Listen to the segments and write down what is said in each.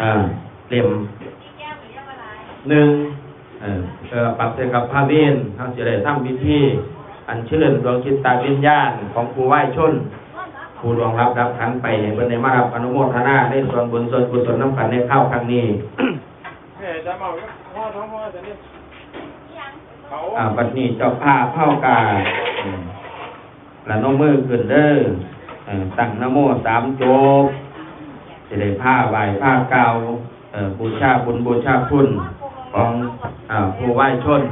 อ่าเล่มหนึ่งเออเออปรับเสกับพระเวนเขาจะได้ทำพิธีอัญเชิญดวงจิตตาวิญญาณของผู้ไหว้ชนผู้ดวงรับรับขันไปให้เพิ่นได้มารับอนุโมทนาในส่วนบุญส่วนกุศลน้ำกันในข้าวครั้งนี้เฮ้ยจะเมาพ่อท้องพ่อจะนี่เขาอ่าบัดนี้เจ้าผ้าเผ้ากาอืมแล้วน้องมือขึ้นเด้อเอ่อตั้งนะโมสามโจก จะได้ผ้าใบผ้าเก่าเอ่อบูชาบุญบูชาคุณของอผู้ไหว้ชน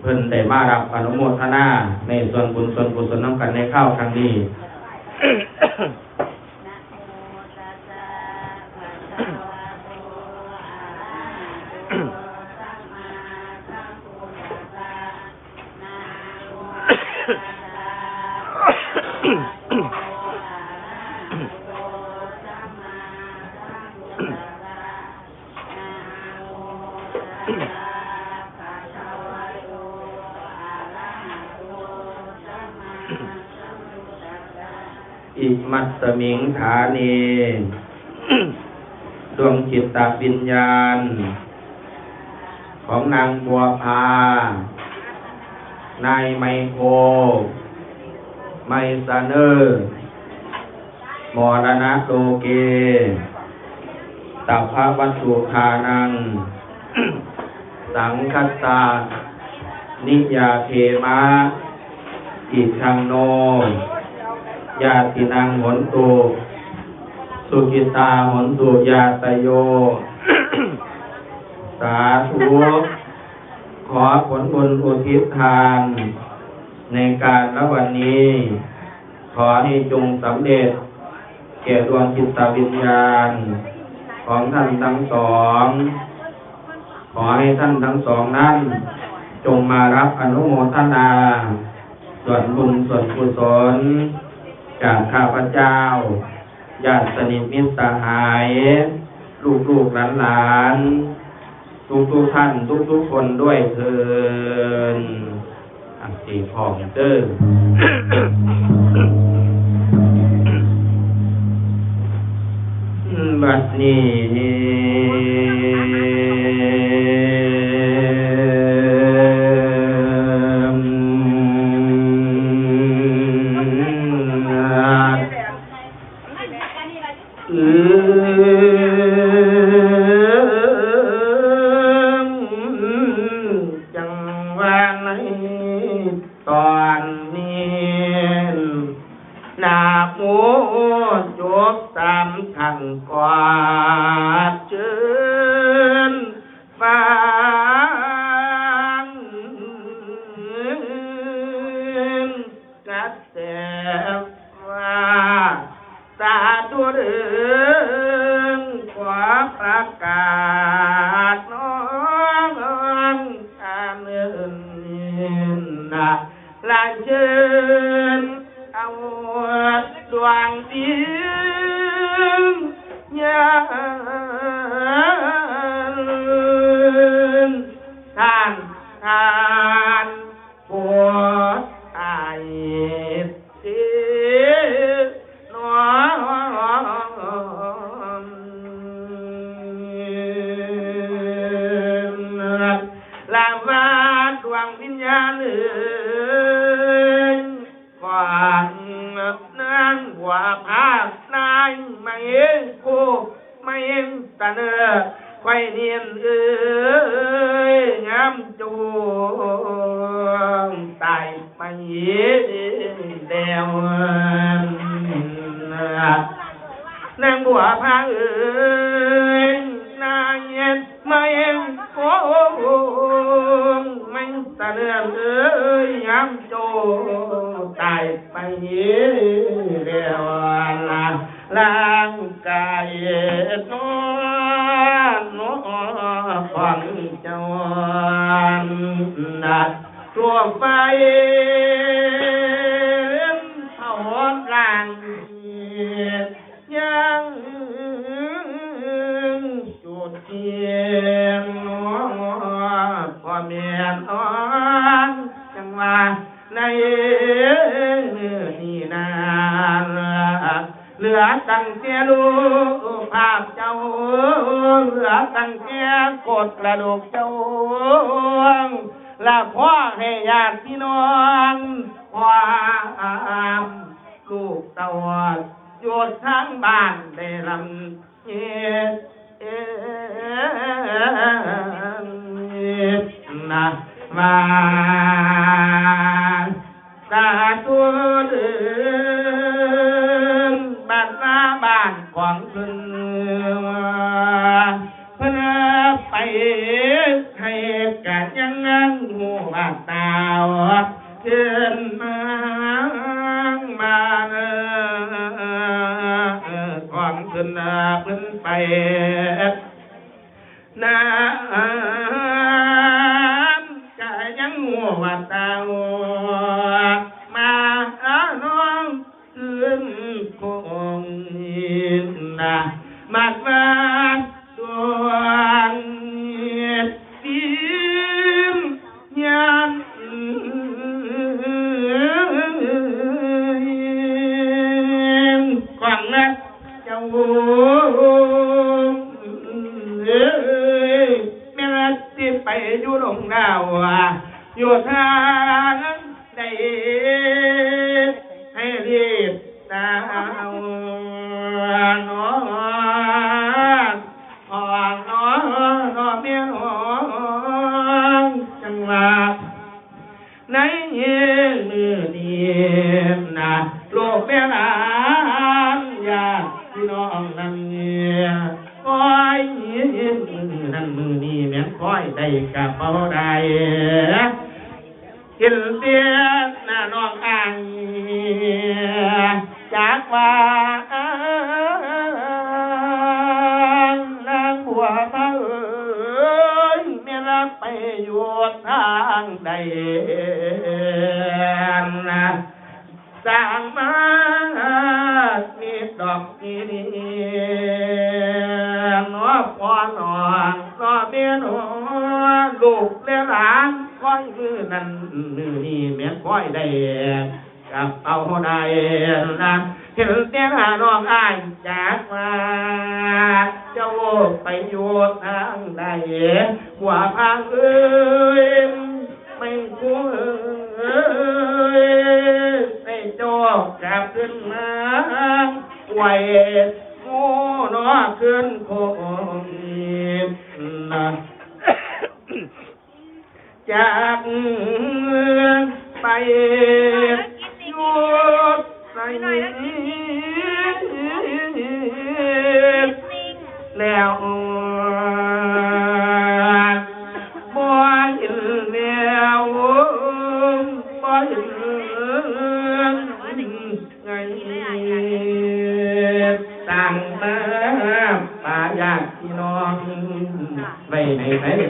เพิ่นได้มารับอนุโมทนาในส่วนบุญส่วนกุศลน้ำกันในข้าวครั้งนี้ มัตสมิงฐานีดวงจิตตวิญญาณ ของนางบัวพา นายไมโครไมซาเนอร์มรณะโลเกตัพพะวัตถุทานัง สังคัสตา นิยาเทมะอิทังโน ญาตินางหนตุสุกิตาหนตุญาตโย สาธุขอผลบุญอุทิศทาน ในการละวันนี้ ขอให้จงสำเร็จ แก่ดวงจิตวิญญาณ ของท่านทั้งสอง ขอให้ท่านทั้งสองนั้น จงมารับอนุโมทนา ส่วนบุญส่วนกุศล จากข้าพเจ้าญาติสนิทมิตรสหาย ลูกลูกหลานหลานทุกทุกๆท่านทุกทุกๆคนด้วยเถินอันสีพองเตอร์บัดนี้ ตายไปเดียวละร่างกายนอนนอนฟังจวนนัดตัวไป ดกระดูกเจ้าและพ่อให้ญาติพี่น้องความลูกเต่าอยู่ทางบ้านได้ลำเฮ็ดเอ็ดนะมาตาตัวเดินบ้านหน้าบ้านของเพิ่นเพิ่น ให้กันยังงั้นหัวตาวขึ้นมามาเออของเพิ่นเพิ่นไปน้ำก็ยังหัวตาวมาน้องขึ้นคงนะมาดมา อยู่ลงดาวอะอยู่ทาง อกนีหนอพอหนอนนอเมียหนอลูกและหลานก้อยมือนั่นมือนี่แม่ก้อยได้กับเอาได้นะเห็นเตี้ยหาน้องอ้ายจากมาเจ้าไปอยู่ทางใดหัวพังเอ้ยไม่คุ้เอ้ยในจอกกลับขึ้นมา ไหวงูนอขึ้นคงนะจากไปอยู่ในแล้วบ่เห็นแล้วบ่เห็นไง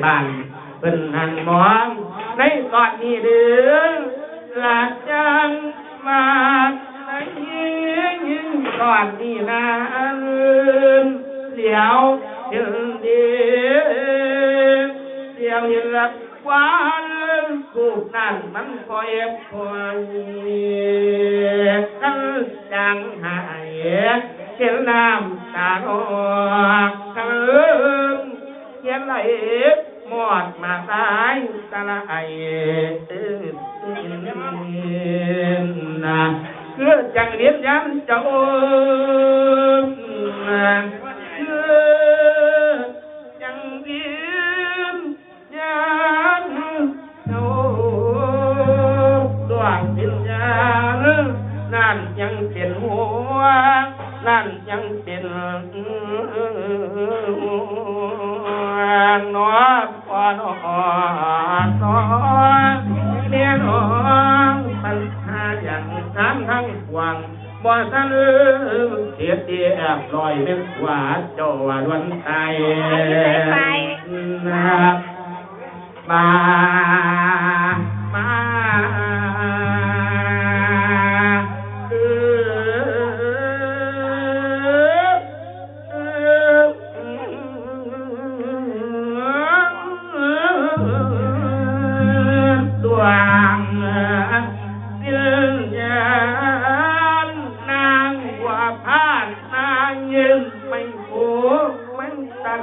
บ้านเป็นหันมองในตอนนี้เดือหลักจังมาในก่อนนี้นานเดี๋ยวเห็นเดียวเดี๋ยวเห็นรักหวานกูนั่นมันคอยคอยกันจังหายเห็นน้ำตาออกกันเขียนไหล หมดมาตายตะละไอเออนะคือจังเรียนยันเจ้าคือจังเรียนยันเจ้าดวงวิญญาณนั่นยังเป็นหัว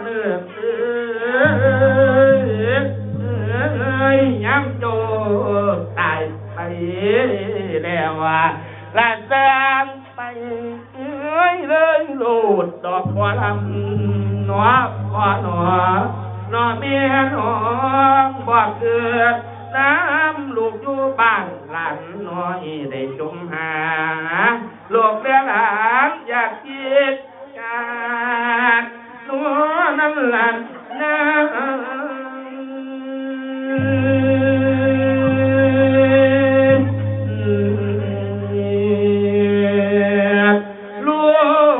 เลือกเอ้ยย้ำโจตายไปแล้วว่าละจางไปเอ้ยเลยโลดดอกบัวลำหนอพอหนอหนอเมียหนอบ่เกิดน้ำลูกอยู่บ้านหลานน้อยได้จมหาลูกและหลานอยากคิดการ ตัวนั้นหลานนะลู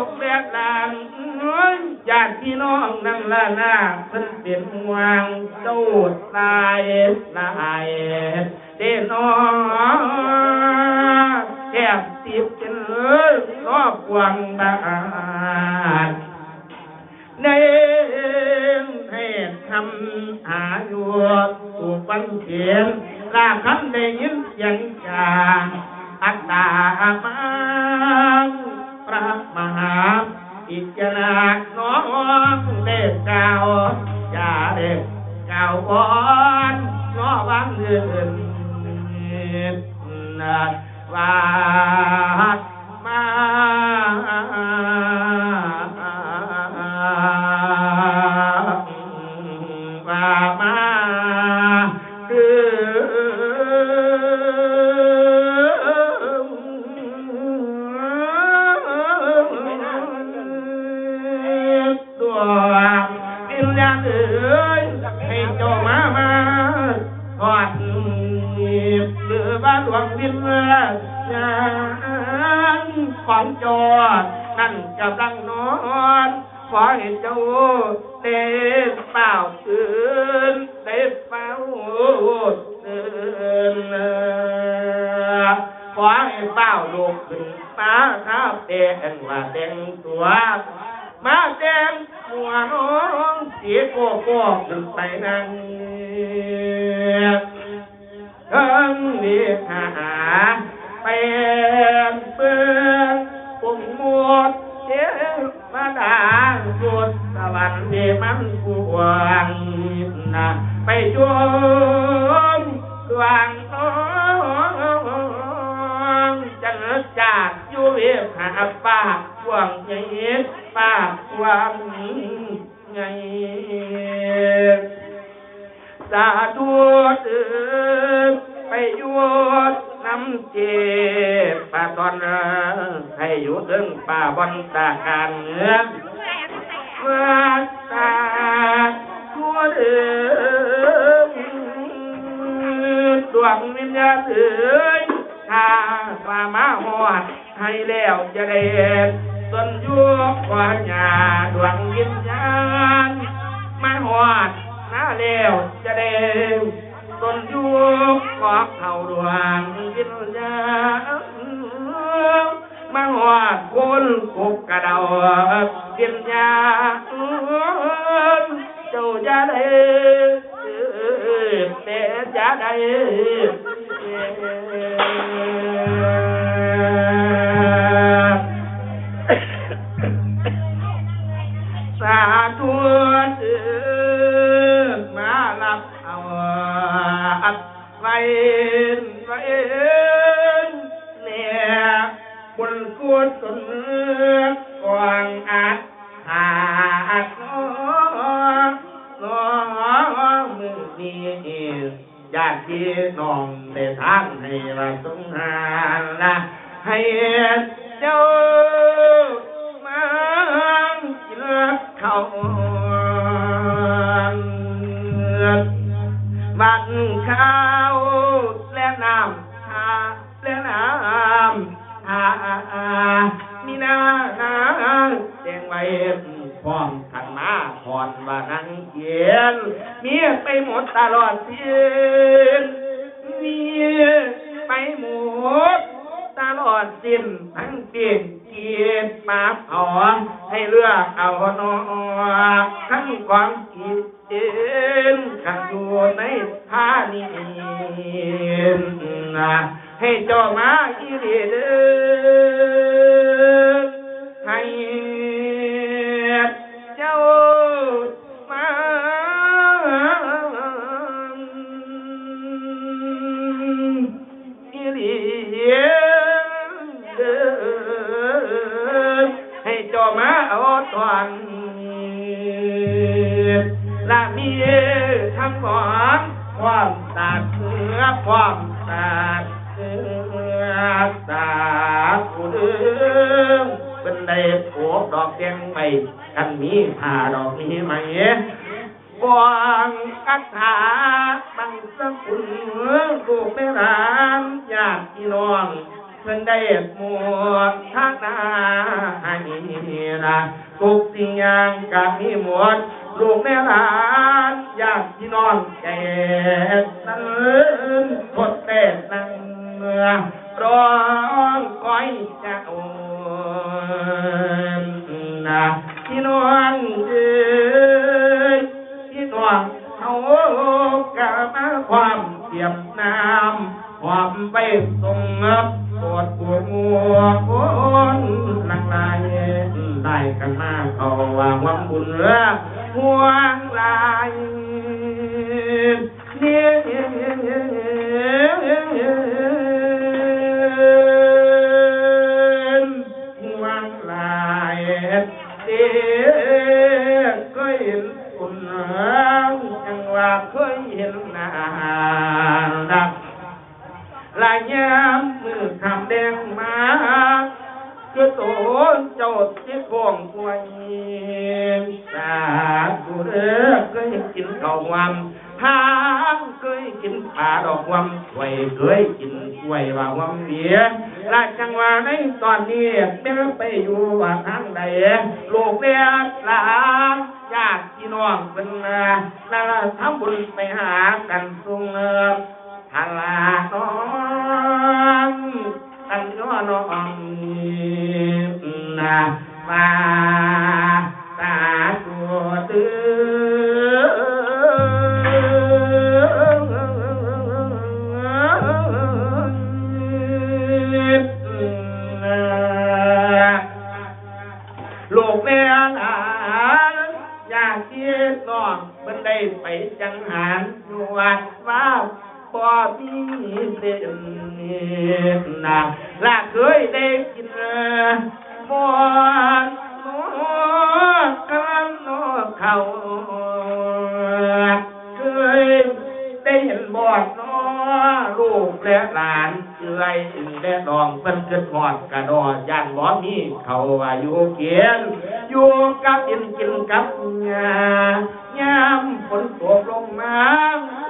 กและหลานน้อยอยากพี่น้องนั่งละหน้าเพิ่นเป็นห่วงเจ้าตายตายเด่น้อแก้มติบเป็นเอ้ยรอบวางบาน ในให้ทำหาอยู่ถูกบันเขียนลาคำได้ยินเสียงจาอัตตามังพระมหาอิจนาน้องเด็กเก่าอย่าเด็กเก่าก่อนน้อวันเดือนนาว่ามาว่า หรือว่าดวงวิญญาณของจอดนั่นกำลังนอนขอให้เจ้าเด็ดเปล่าตื่นเด็ดเปล่าตื่นขอให้เปล่าลูกขึ้นมาครับเต้นว่าแต่งตัวมาแต่งหัวน้องเสียโกโก้ขึ้นไปนั่ง เอิงนี่หาเป็นเปื้อนปุ่มมดเจ้ามาดาสุดสวรรค์ที่มันกวางนะไปจวงกวางน้องจันจากอยู่เวียหาป้ากกวงใหญ่ป้ากกวงใหญ่ สาธุเตือนไปยู่น้ำเจ็บป่าตอนให้อยู่ถึงป่าบนตาการเนื้อมาตาตัวเดิมดวงวิญญาณเอ๋ยถ้าป่ามาหอดให้แล้วจะได้ต้นยุกกว่าหญ้าดวงวิญญาณมาหอด แล้วจะได้ต้นยุกขอเข้าดวงวิญญาณมาหอดคนกุกกระเดาเปียนยาเจ้าจะได้แต่จะได้สาธุ ไสิ้นทั้งเปลี่ยนเกียรปาผอให้เลือกเอานอทั้งความคิดเอ็นขันอยู่ในผ้านี้นะให้เจ้ามาอีเดเดอให้ และมีทั้งหมอนความสาดเสือความสาดเสือสาดผู้ดืองเป็นได้ปลูกดอกแดงไปกันมีผ่าดอกนี้ไหมบวงกัถาบังสกุลลูกแม่รานญาติพี่น้องเพิ่นได้หมดทักนาให้นะ ทุกสิ่งอย่างก็มีหมดลูกแม่ร้านญาติพี่น้องใจนั้นทดแต่นั่งเมื่อร้องก้อยจะโอนนะพี่น้องเอ้ยที่ตัวเอากะมาความเทียมน้ำความไปทรงเงับ ปวดปวดมัวโอนหลังลายได้กันมากเขาว่าวังบุญเรือห่วงลายเนี่ยห่วงลายเด็กก็เห็นคุณจังว่าเคยเห็นน้าดัก ลายยามมือคำแดงมาคือโตเจ้าที่กองกวยสาธุเด้อเคยกินข้าววันทางเคยกินปลาดอกวัมกวยเคยกินกวยว่าวัมเบียลาจังว่าในตอนนี้แม่ไปอยู่ว่าทางใดลูกเรียกหลานญาติพี่น้องเป็นมาแล้วทำบุญไปหากันสุงเอิบทาลาน้อง ตันย้อนน้องนะมาตาตัวตื้อลูกแม่หลานอยากเทียนน้องมันได้ไปจังหันวัดว่า บ่มีเส้นนะละเคยได้กินเอ่อมอนนกันนเขาเคยได้เห็นบอดน้อ ลูกและหลานเอื้อยและดองเพิ่นเกิดหอดกระดอย่านบ่มีเขาว่าอยู่เกียนอยู่กับกินกินกับงายามฝนตกลงมา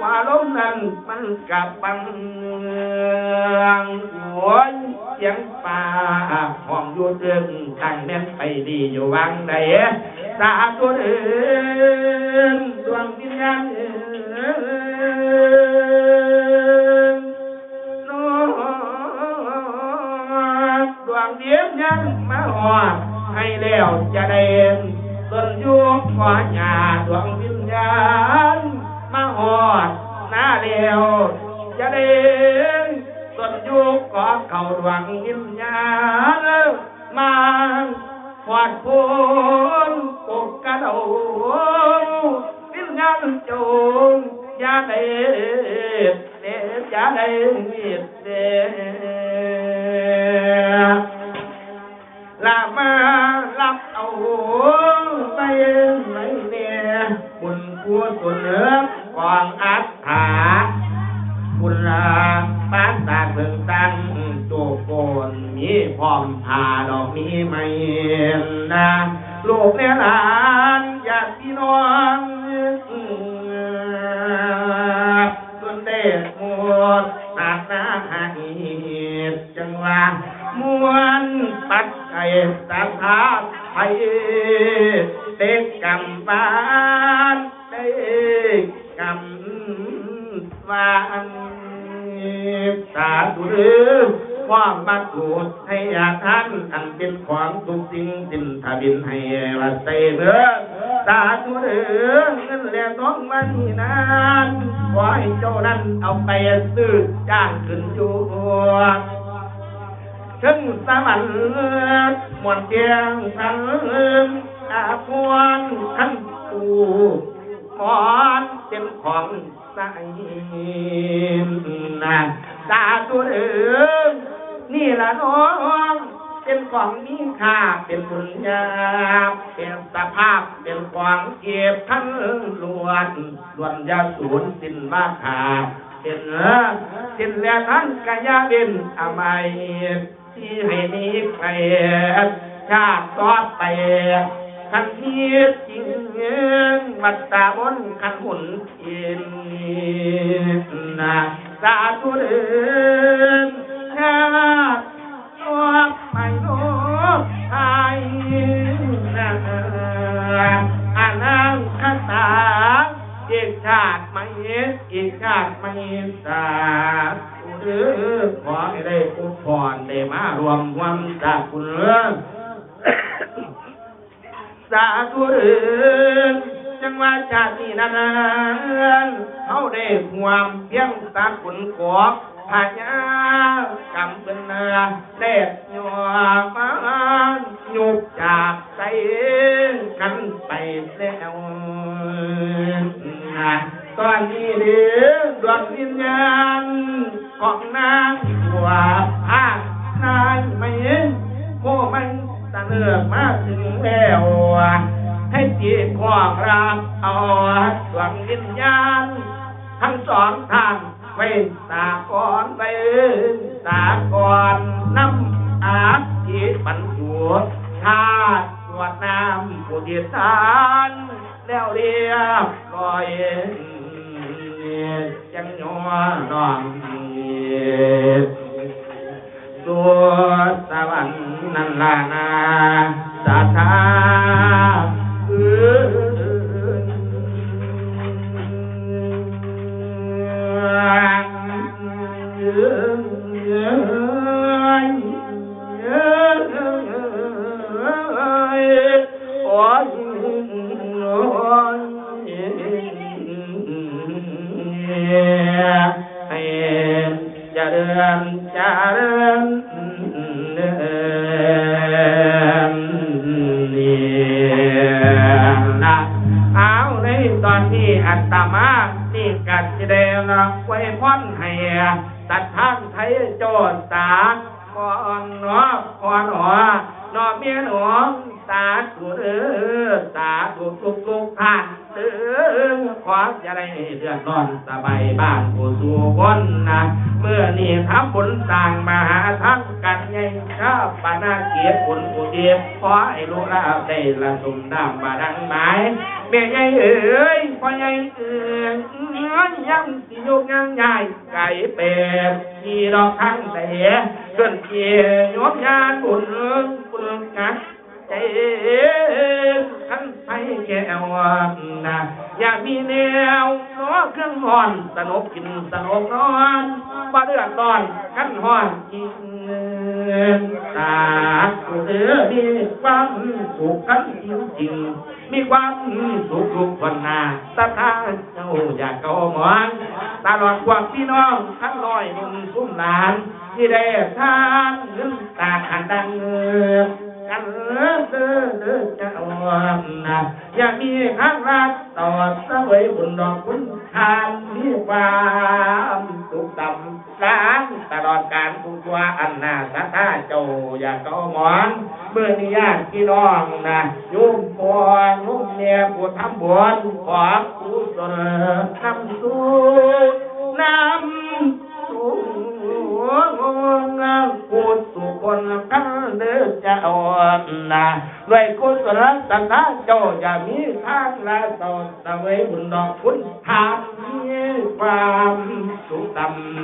ว่าลมนั้นมันกับบังหัวเสียงป่าห้องอยู่เดิมทางแม่นไปดีอยู่วังใดสาธุเดินดวงวิญญาณเอิ้นดวงเดียมยังมาหอดให้แล้วจะได้ต้นยุคขวาหญ้าดวงวิญญาณมาหอดหน้าแล้วจะได้ ต้นยุคขอเข้าดวงวิญญาณมาหอดพูนปกกระโดดวิญญาณจงอย่าได้เด็ดอย่าได้มิดเด็ดลามารับเอาไปไหนเนี่ยบุญกุศลเหนือกองอัตถาปานตาเบิ่งตังโจโกนมีพร้อมพาดอกมีไม่นะลูกและหลานญาติพี่น้อง ความมาถูดให้อยากท่านอันเป็นของทุกสิ่งสิ้นทะบินให้วัดเตเด้อสาธุเด้อเงินและน้องวันนี้นั้นขอให้เจ้านั้นเอาไปซื้อจ้างขึ้นอยู่ถึงสวรรค์หมวนเตียงสังอาพวนขันตูหมอนเป็นของใสนะสาธุเอิง นี่ละน้องเป็นของมีค่าเป็นบุญญาเป็นสภาพเป็นของเก็บทั้งล้วนล้วนยาสูญสิ้นมาขาเป็นเออสิ้นแล้วทั้งกายาเป็นอมัยที่ให้มีใครชาติต่อไปคันทีจริงวัดตาบนคันหุ่นอินนะสาธุเดิน ชาตัวไปโลกไทยนอานังคตาอีกชาติไม่อีกชาติไม่สาธุเดินขอให้ได้อุปพรได้มารวมความจาคุณเรื่องสาธุเรือจังว่าชาตินั้นเขาได้ความเพียงตาขุนกอ พญากำเป็นเนเด็ดหยวมาหยุบจากใจกันไปแล้วนะตอนนี้ดี ตอนนี้อัตมานี่กัดจะได้ละ อดร้อนสบายบ้านผู้สู่คนนะเมื่อนี่ทำบุญสร้างมหาทั้งกันใหญ่ชาปานาเกียรติบุญอุทิศขอให้ลูกลาบได้ละสมดำบาดังหมายแม่ใหญ่เอ๋ยพ่อใหญ่เอ๋ยยังสิโยกยังใหญ่ไก่เป็ดที่ดอกทั้งแต่เกินเกียร์ยกยานบุญบุญกัน ใจขันไปแก้วนะอยากมีแนวน้อเครื่องหอนสนุกกินสนุกนอนบ่เดือดร้อนขันหอนกินตาเออมีความสุขกันจริงๆมีความสุขทุกวันนาตาทาเจ้าอยากเกาหมอนตลอดความพี่น้องทั้งร้อยหนุ่มสุ่มหลาน ที่ได้ทานเงินตาขันดังเงือ กันเด้อเด้อเด้อเจ้านะอยากมีข้างรักต่อสวยบุญดอกคุณทานมีความสุขดำล้างตลอดการผู้ตัวอันนาสัทธาเจ้าอยากเกาหมอนเมื่อนี้ญาติพี่น้องนะยุ่มปอนยุ่มเมียผู้ทำบุญขอกุศลนำสู่น้ำสู่กุศล คนกันเด้อเจ้านะด้วยกุศลสันนาเจ้าอย่ามีทางละตอนตะเวยบุญดอกคุณทานมีความสุขด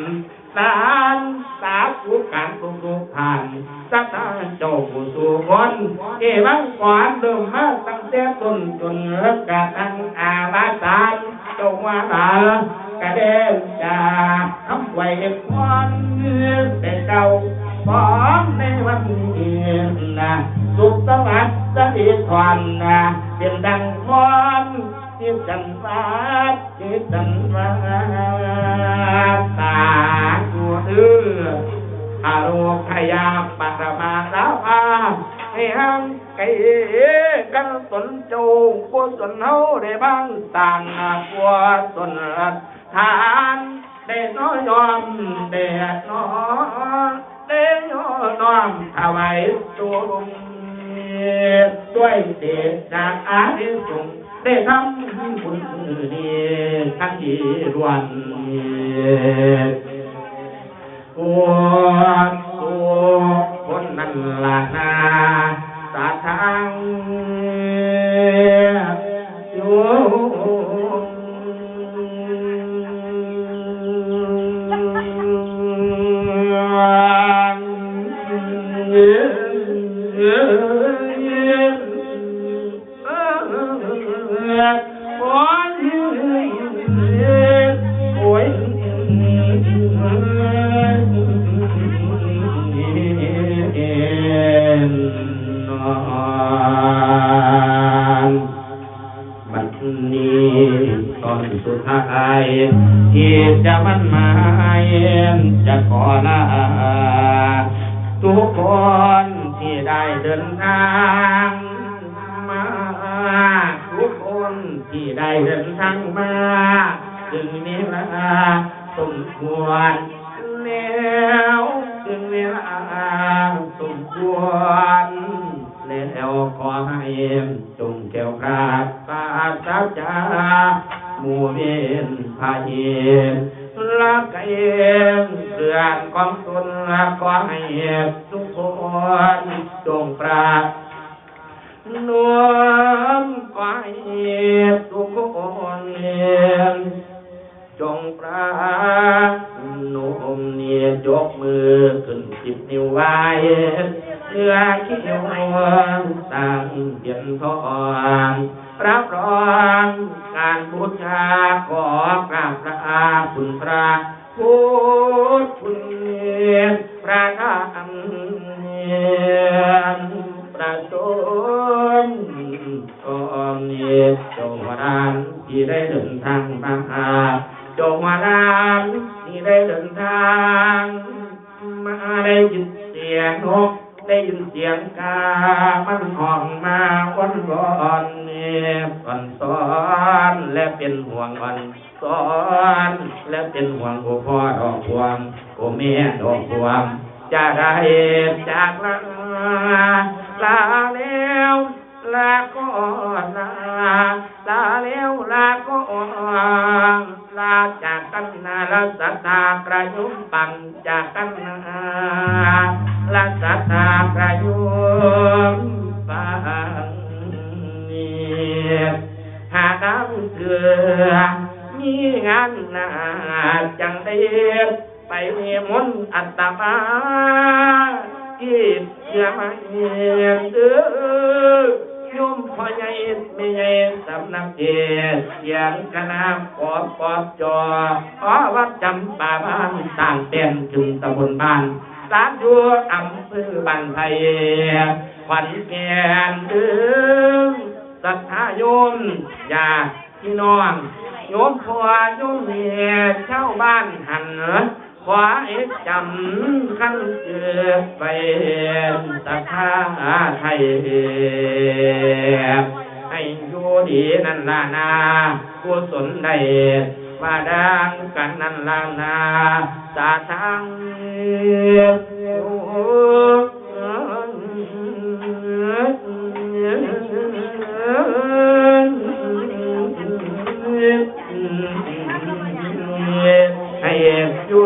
ำสารสาธุการทุกทุกทานสัตว์เจ้าผู้สู่คนเอวังก่อนเริ่มมาตั้งแต่ต้นจนเลิกกะทังอาวาสานจ้าว่าลากระเด็นจาทำไว้ความแต่เจ้า พร้อมในวันนี้นะสุขสวัสดิ์สถิตทอนนะเป็นดังพรที่สันวาที่สันวาตาตัวเอืออารมณ์พยาปรมาลาภาให้หังไก่กันสนจูกุศลเฮาได้บ้างต่างกัวสนทานได้น้อยยอมแดดน้อย เด้ยน้อมถวายตัวลงด้วยเดชจากอาริสงได้ทำบุญนี้ทั้งที่รวนโอ้ตัวคนนั้นละนาสาทางอยู่ จะมันหมายจะขอลา ม่ดอกพวงจะได้จากลาลาแล้วลาก็ลาลาแล้วลาก็ลาจากกันนาลาสัตตากระยุมปังจากกันนาลาสัตตากระยุมปังหากน้ำเกลือมีงานนาจังได้ ไปเมนอัตตมากีบเชื่อมาเยียนเด้อโยมพ่อใหญ่ไม่ใหญ่สำนักเทศเสียงคณะปอบปอบจอขอวัดจำป่าบ้านต่างเต้นถึงตำบลบ้านสามอยู่อำเภอบ้านไทยขวัญแก่นเด้อศรัทธาโยมญาติพี่น้องโยมพ่อโยมแม่ชาบ้านหันเนอ ขวาเอกจำขั้นเกิดไปศรัทธาไทยให้อยู่ดีนั่นล่ะนาผู้สนได้มาดังกันนั่นล่ะนาสาทังให้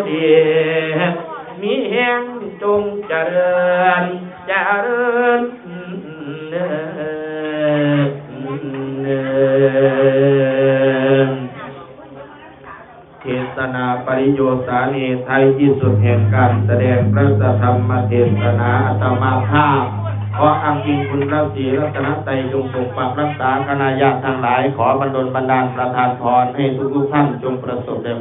ดีมีแห่งจงเจริญเจริญเนินเทศนาปริโยสานีไทยที่สุดแห่งการแสดงพระธรรมเทศนาอัตมาภาพขออังกิงคุณพระศรีรัตนตรัยจงปกปักรักษาคณะญาติทั้งหลาย ขอบรรดลบันดาลประทานพรให้ทุกๆท่านจงประสบแต่